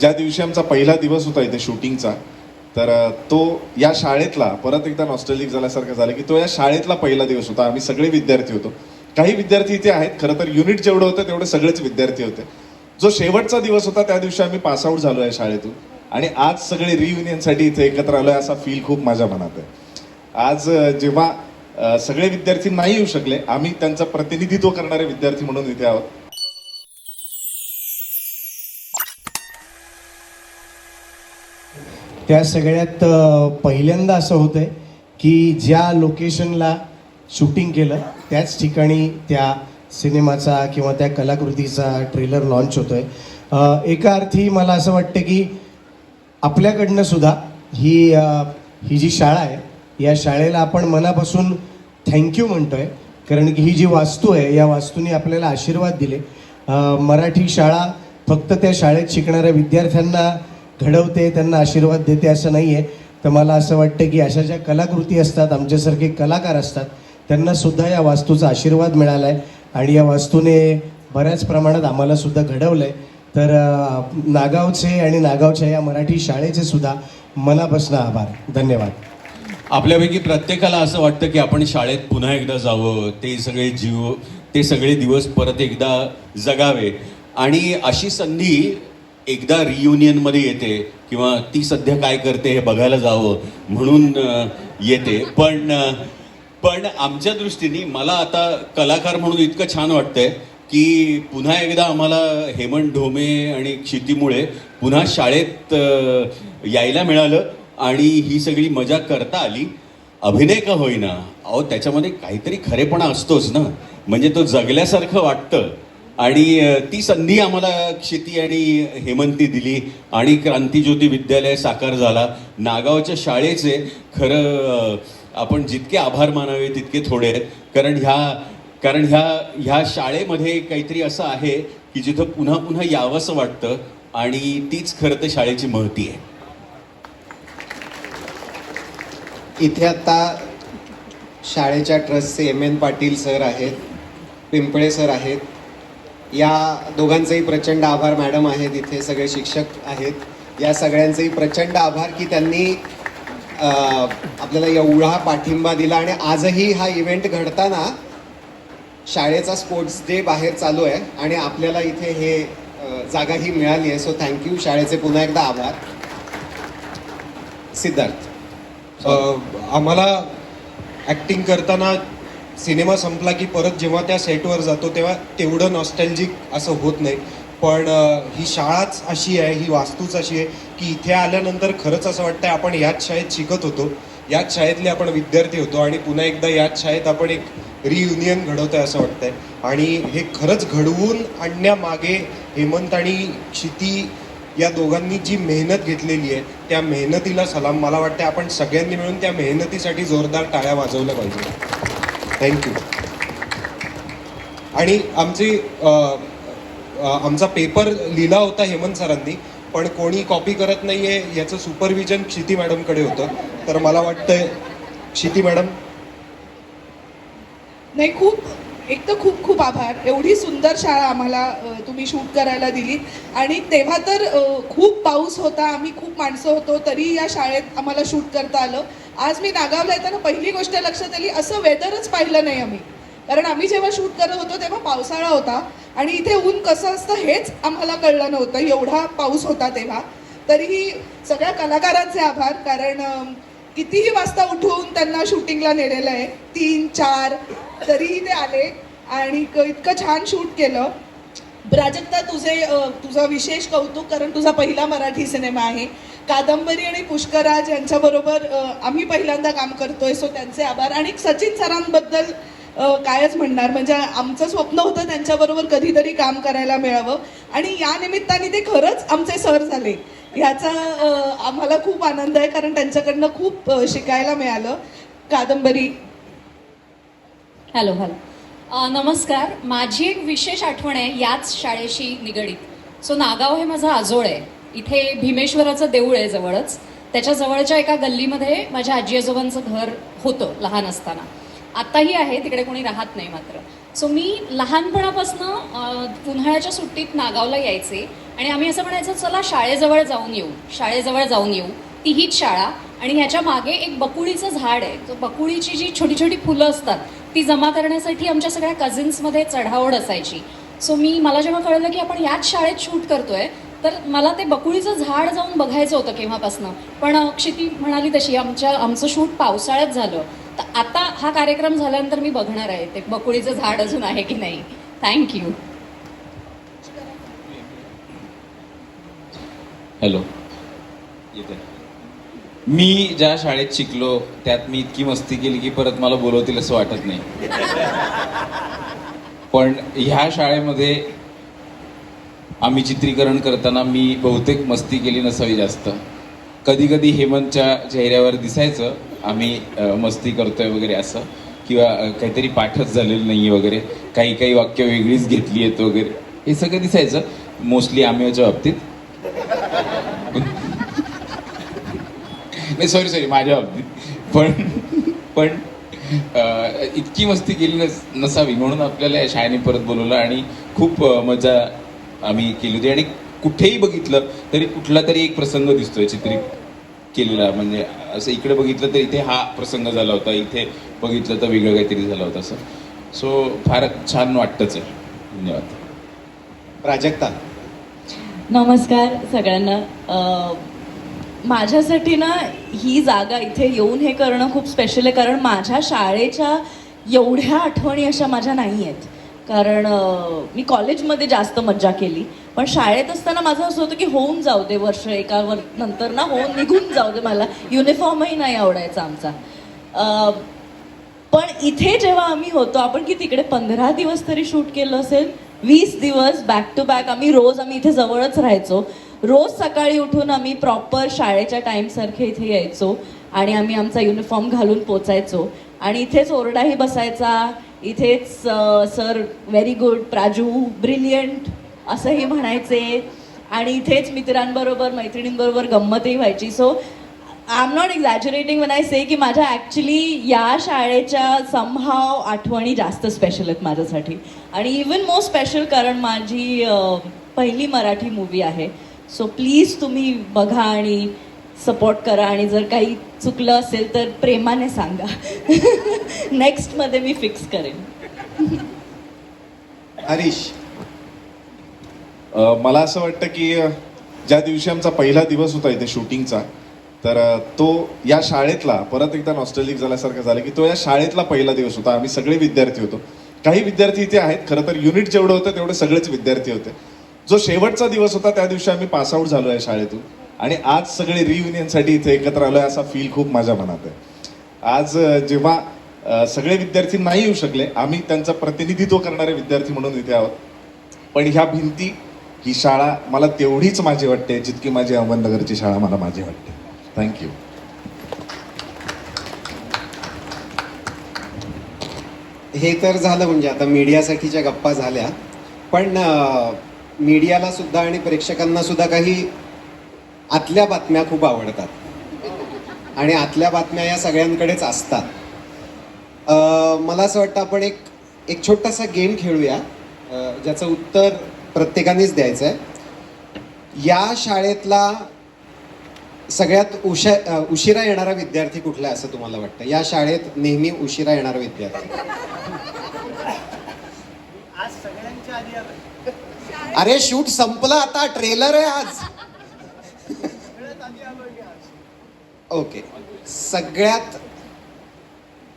ज्या दिवशी आमचा पहिला दिवस होता इथे शूटिंगचा तर तो या शाळेतला परत एकदा नॉस्टॅलिक झाल्यासारखं झालं की तो या शाळेतला पहिला दिवस होता. आम्ही सगळे विद्यार्थी होतो. काही विद्यार्थी इथे आहेत खरं तर युनिट जेवढं होतं तेवढे सगळेच विद्यार्थी होते. जो शेवटचा दिवस होता त्या दिवशी आम्ही पासआउट झालो आहे शाळेतून. आणि आज सगळे रियुनियनसाठी इथे एकत्र आलोय असा फील खूप माझ्या मनात आहे. आज जेव्हा सगळे विद्यार्थी नाही येऊ शकले आम्ही त्यांचं प्रतिनिधित्व करणारे विद्यार्थी म्हणून इथे आहोत. त्या सगळ्यात पहिल्यांदा असं होतंय की ज्या लोकेशनला शूटिंग केलं त्याच ठिकाणी त्या सिनेमाचा किंवा त्या कलाकृतीचा ट्रेलर लॉन्च होतोय. आहे एका अर्थी मला असं वाटतं की आपल्याकडनं सुद्धा ही ही जी शाळा आहे या शाळेला आपण मनापासून थँक्यू म्हणतोय. कारण की ही जी वास्तू आहे या वास्तूने आपल्याला आशीर्वाद दिले. मराठी शाळा फक्त त्या शाळेत शिकणाऱ्या विद्यार्थ्यांना घडवते त्यांना आशीर्वाद देते असं नाही आहे तर मला असं वाटतं की अशा ज्या कलाकृती असतात आमच्यासारखे कलाकार असतात त्यांनासुद्धा या वास्तूचा आशीर्वाद मिळाला आहे आणि या वास्तूने बऱ्याच प्रमाणात आम्हालासुद्धा घडवलं आहे तर नागावचे आणि नागावच्या या मराठी शाळेचे सुद्धा मनापासून आभार. धन्यवाद. आपल्यापैकी प्रत्येकाला असं वाटतं की आपण शाळेत पुन्हा एकदा जावं ते सगळे जीव ते सगळे दिवस परत एकदा जगावे. आणि अशी संधी एकदा रियुनियनमध्ये येते किंवा ती सध्या काय करते हे बघायला जावं म्हणून येते. पण पण आमच्या दृष्टीने मला आता कलाकार म्हणून इतकं छान वाटतंय की पुन्हा एकदा आम्हाला हेमंत ढोमे आणि क्षितीमुळे पुन्हा शाळेत यायला मिळालं आणि ही सगळी मजा करता आली. अभिनय का होईना? अहो त्याच्यामध्ये काहीतरी खरेपणा असतोच ना. म्हणजे तो जगल्यासारखं वाटतं. आणि ती संधी आम्हाला क्षिती आणि हेमंती दिली आणि क्रांतीज्योती विद्यालय साकार झाला. नागावच्या शाळेचे खरं आपण जितके आभार मानावे तितके थोडे आहेत. कारण ह्या कारण ह्या ह्या शाळेमध्ये काहीतरी असं आहे की जिथं पुन्हा पुन्हा यावंसं वाटतं आणि तीच खरं तर शाळेची महती आहे. इथे आता शाळेच्या ट्रस्टचे एम एन पाटील सर आहेत पिंपळे सर आहेत या दोघांचेही प्रचंड आभार मॅडम आहेत इथे सगळे शिक्षक आहेत. या सगळ्यांचेही प्रचंड आभार की त्यांनी आपल्याला एवढा पाठिंबा दिला आणि आजही हा इव्हेंट घडताना शाळेचा स्पोर्ट्स डे बाहेर चालू आहे आणि आपल्याला इथे हे जागा ही मिळाली आहे. सो थँक्यू शाळेचे पुन्हा एकदा आभार. सिद्धार्थ. आम्हाला ॲक्टिंग करताना सिनेमा संपला की परत जेव्हा त्या सेटवर जातो तेव्हा तेवढं नॉस्टॅल्जिक असं होत नाही. पण ही शाळाच अशी आहे ही वास्तूच अशी आहे की इथे आल्यानंतर खरंच असं वाटतंय आपण याच शाळेत शिकत होतो. याच शाळेतले आपण विद्यार्थी होतो आणि पुन्हा एकदा याच शाळेत आपण एक रियुनियन घडवतोय असं वाटतंय. आणि हे खरंच घडवून आणण्यामागे हेमंत आणि क्षिती या दोघांनी जी मेहनत घेतलेली आहे त्या मेहनतीला सलाम. मला वाटतं आपण सगळ्यांनी मिळून त्या मेहनतीसाठी जोरदार टाळ्या वाजवल्या पाहिजे थँक्यू आणि आमची आमचा पेपर लिहिला होता हेमंत सरांनी पण कोणी कॉपी करत नाहीये याचं सुपरविजन क्षिती मॅडमकडे होतं. तर मला वाटतंय क्षिती मॅडम नाही खूप एक तर खूप खूप आभार. एवढी सुंदर शाळा आम्हाला तुम्ही शूट करायला दिली आणि तेव्हा तर खूप पाऊस होता आम्ही खूप माणसं होतो तरी या शाळेत आम्हाला शूट करता आलं. आज मी नागावला येताना पहिली गोष्ट लक्षात आली असं वेदरच पाहिलं नाही आम्ही. कारण आम्ही जेव्हा शूट करत होतो तेव्हा पावसाळा होता आणि इथे ऊन कसं असतं हेच आम्हाला कळलं नव्हतं. एवढा पाऊस होता तेव्हा. तरीही सगळ्या कलाकारांचे आभार कारण कितीही वाजता उठून त्यांना शूटिंगला नेलेलं आहे तीन चार तरीही ते आले आणि क- इतकं छान शूट केलं. प्राजक्ता तुझे तुझा तुझं विशेष कौतुक कारण तुझा पहिला मराठी सिनेमा आहे. कादंबरी आणि पुष्कराज यांच्याबरोबर आम्ही पहिल्यांदा काम करतोय सो त्यांचे आभार. आणि सचिन सरांबद्दल कायच म्हणणार? म्हणजे आमचं स्वप्न होतं त्यांच्याबरोबर कधीतरी काम करायला मिळावं. आणि या निमित्ताने ते खरंच आमचे सर झाले. ह्याचा आम्हाला खूप आनंद आहे कारण त्यांच्याकडनं खूप शिकायला मिळालं. कादंबरी. Hello hello. नमस्कार. माझी एक विशेष आठवण आहे याच शाळेशी निगडीत. सो नागाव हे माझं आजोळ आहे. इथे भीमेश्वराचं देऊळ आहे जवळच. त्याच्या जवळच्या एका गल्लीमध्ये माझ्या आजी आजोबांचं घर होतं लहान असताना. आत्ताही आहे तिकडे कोणी राहत नाही मात्र. सो मी लहानपणापासून उन्हाळ्याच्या सुट्टीत नागावला यायचे आणि आम्ही असं म्हणायचो चला शाळेजवळ जाऊन येऊ. शाळेजवळ जाऊन येऊ. ती हीच शाळा आणि ह्याच्या मागे एक बकुळीचं झाड आहे. तो बकुळीची जी छोटी छोटी फुलं असतात ती जमा करण्यासाठी आमच्या सगळ्या कझिन्समध्ये चढाओढ असायची. सो मी मला जेव्हा कळलं की आपण याच शाळेत शूट करतोय तर मला ते बकुळीचं झाड जाऊन बघायचं होतं केव्हापासनं. पण क्षिती म्हणाली तशी आमच्या आमचं शूट पावसाळ्यात झालं. तर आता हा कार्यक्रम झाल्यानंतर मी बघणार आहे ते बकुळीचं झाड अजून आहे की नाही. थँक्यू हॅलो येते मी ज्या शाळेत शिकलो त्यात मी इतकी मस्ती केली की परत मला बोलवतील असं वाटत नाही. पण ह्या शाळेमध्ये आम्ही चित्रीकरण करताना मी बहुतेक मस्ती केली नसावी जास्त. कधी कधी हेमंतच्या चेहऱ्यावर दिसायचं आम्ही मस्ती करतोय वगैरे असं किंवा काहीतरी पाठच झालेलं नाही वगैरे काही काही वाक्य वेगळीच घेतली आहेत वगैरे हे सगळं दिसायचं. मोस्टली आम्हीच्या बाबतीत. नाही सॉरी सॉरी माझ्या बाबतीत. पण पण इतकी मस्ती केली नस नसावी म्हणून आपल्याला या शाळेने परत बोलवलं आणि खूप मजा आम्ही केली होती. आणि कुठेही बघितलं तरी कुठला तरी एक प्रसंग दिसतोय चित्रित केलेला. म्हणजे असं इकडे बघितलं तर इथे हा प्रसंग झाला होता इथे बघितलं तर वेगळं काहीतरी झालं होतं असं. सो फार छान वाटतंच आहे. धन्यवाद. प्राजक्ता. नमस्कार सगळ्यांना. अ, माझ्यासाठी ना ही जागा इथे येऊन हे करणं खूप स्पेशल आहे कारण माझ्या शाळेच्या एवढ्या आठवणी अशा माझ्या नाही आहेत कारण मी कॉलेजमध्ये जास्त मज्जा केली. पण शाळेत असताना माझं असं होतं की होऊन जाऊ दे वर्ष एका वर नंतर ना होऊन निघून जाऊ दे मला. युनिफॉर्मही नाही आवडायचा आमचा. पण इथे जेव्हा आम्ही होतो आपण की तिकडे पंधरा दिवस तरी शूट केलं असेल वीस दिवस बॅक टू बॅक आम्ही रोज आम्ही इथे जवळच राहायचो. रोज सकाळी उठून आम्ही प्रॉपर शाळेच्या टाईमसारखे इथे यायचो आणि आम्ही आमचा युनिफॉर्म घालून पोचायचो. आणि इथेच ओरडाही बसायचा. इथेच sir very good Praju brilliant असंही म्हणायचे. आणि इथेच मित्रांबरोबर मैत्रिणींबरोबर गंमतही व्हायची. So I am not exaggerating when I say की माझ्या ॲक्च्युली या शाळेच्या संभाव आठवणी जास्त स्पेशल आहेत माझ्यासाठी. आणि इवन मोर स्पेशल कारण माझी पहिली मराठी मूवी आहे. सो प्लीज तुम्ही बघा आणि सपोर्ट करा आणि जर काही चुकलं असेल तर प्रेमाने सांगा. नेक्स्टमध्ये मी फिक्स करेन. हरीश मला असं वाटतं की ज्या दिवशी आमचा पहिला दिवस होता इथे शूटिंगचा तर तो या शाळेतला परत एकदा नॉस्टॅलिक झाल्यासारखं झालं की तो या शाळेतला पहिला दिवस होता. आम्ही सगळे विद्यार्थी होतो. काही विद्यार्थी इथे आहेत खरं तर युनिट जेवढं होतं तेवढे सगळेच विद्यार्थी होते. जो शेवटचा दिवस होता त्या दिवशी आम्ही पासआउट झालो आहे शाळेतून. आणि आज सगळे रियुनियनसाठी इथे एकत्र आलो असा फील खूप माझ्या मनात आहे. आज जेव्हा सगळे विद्यार्थी नाही येऊ शकले आम्ही त्यांचं प्रतिनिधित्व करणारे विद्यार्थी म्हणून इथे आहोत. पण ह्या भिंती ही शाळा मला तेवढीच माझी वाटते जितकी माझी अहमदनगरची शाळा मला माझी वाटते. थँक्यू हे तर झालं म्हणजे आता मीडियासाठीच्या गप्पा झाल्या. पण मीडियाला सुद्धा आणि प्रेक्षकांना सुद्धा काही आतल्या बातम्या खूप आवडतात. आणि आतल्या बातम्या या सगळ्यांकडेच असतात. अं, मला असं वाटतं आपण एक एक छोटासा गेम खेळूया. ज्याचं उत्तर प्रत्येकानेच द्यायचं आहे या शाळेतला सगळ्यात उशा उशिरा येणारा विद्यार्थी कुठला आहे असं तुम्हाला वाटतं? या शाळेत नेहमी उशिरा येणारा विद्यार्थी. अरे शूट संपलं आता ट्रेलर आहे आज. ओके. सगळ्यात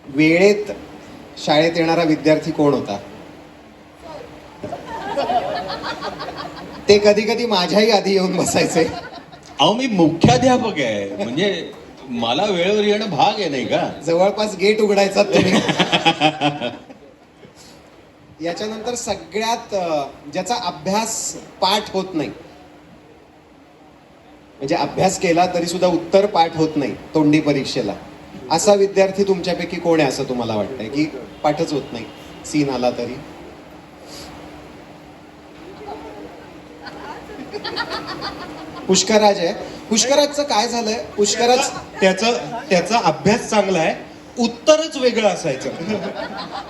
वेळेत शाळेत येणारा विद्यार्थी कोण होता? ते कधी कधी माझ्याही आधी येऊन बसायचे. अहो मी मुख्याध्यापक आहे. म्हणजे मला वेळेवर येणं भाग आहे नाही का? जवळपास गेट उघडायचा तुम्ही. याच्यानंतर सगळ्यात ज्याचा अभ्यास पाठ होत नाही म्हणजे अभ्यास केला तरी सुद्धा उत्तर पाठ होत नाही तोंडी परीक्षेला. असा विद्यार्थी तुमच्यापैकी कोण आहे असं तुम्हाला वाटतंय? की पाठच होत नाही? सीन आला तरी. पुष्कराज आहे. पुष्कराजचं काय झालंय? पुष्कराज त्याचं त्याचा अभ्यास चांगला आहे. उत्तरच वेगळं असायचं.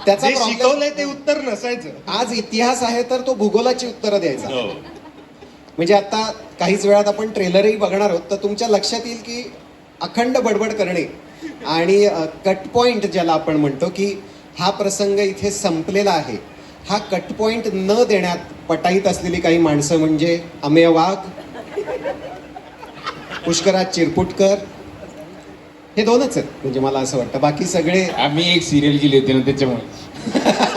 त्याचा शिकवलंय ते उत्तर नसायचं. आज इतिहास आहे तर तो भूगोलाची उत्तरं द्यायचा. हो. म्हणजे आता काहीच वेळात आपण ट्रेलरही बघणार आहोत तर तुमच्या लक्षात येईल की अखंड बडबड करणे आणि कट पॉइंट ज्याला आपण म्हणतो की हा प्रसंग इथे संपलेला आहे. हा कट पॉइंट न देण्यात पटाईत असलेली काही माणसं म्हणजे अमेय वाघ पुष्कराज चिरपुटकर हे दोनच आहेत म्हणजे मला असं वाटतं. बाकी सगळे आम्ही एक सिरियल केली होती ना त्याच्यामुळे.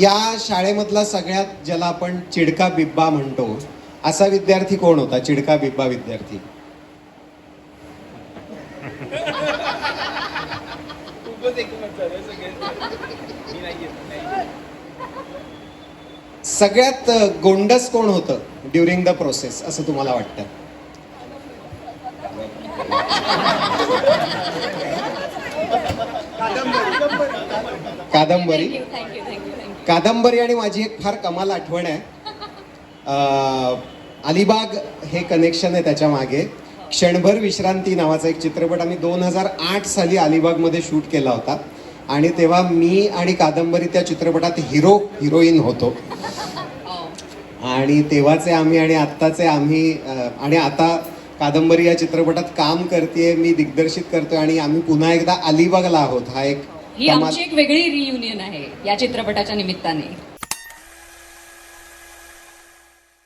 या शाळेमधला सगळ्यात ज्याला आपण चिडका बिब्बा म्हणतो असा विद्यार्थी कोण होता? चिडका बिब्बा विद्यार्थी. सगळ्यात गोंडस कोण होतं ड्युरिंग द प्रोसेस असं तुम्हाला वाटतं? कादंबरी. कादंबरी आणि माझी एक फार कमाल आठवण आहे. अलिबाग हे कनेक्शन आहे त्याच्यामागे. क्षणभर विश्रांती नावाचा एक चित्रपट आम्ही दोन हजार आठ साली अलिबागमध्ये शूट केला होता. आणि तेव्हा मी आणि कादंबरी त्या चित्रपटात हिरो हिरोईन होतो. आणि तेव्हाचे आम्ही आणि आत्ताचे आम्ही आणि आता कादंबरी या चित्रपटात काम करते मी दिग्दर्शित करतोय आणि आम्ही पुन्हा एकदा अलिबागला आहोत. हा एक ही आमची एक वेगळी रियुनियन आहे या चित्रपटाच्या निमित्ताने.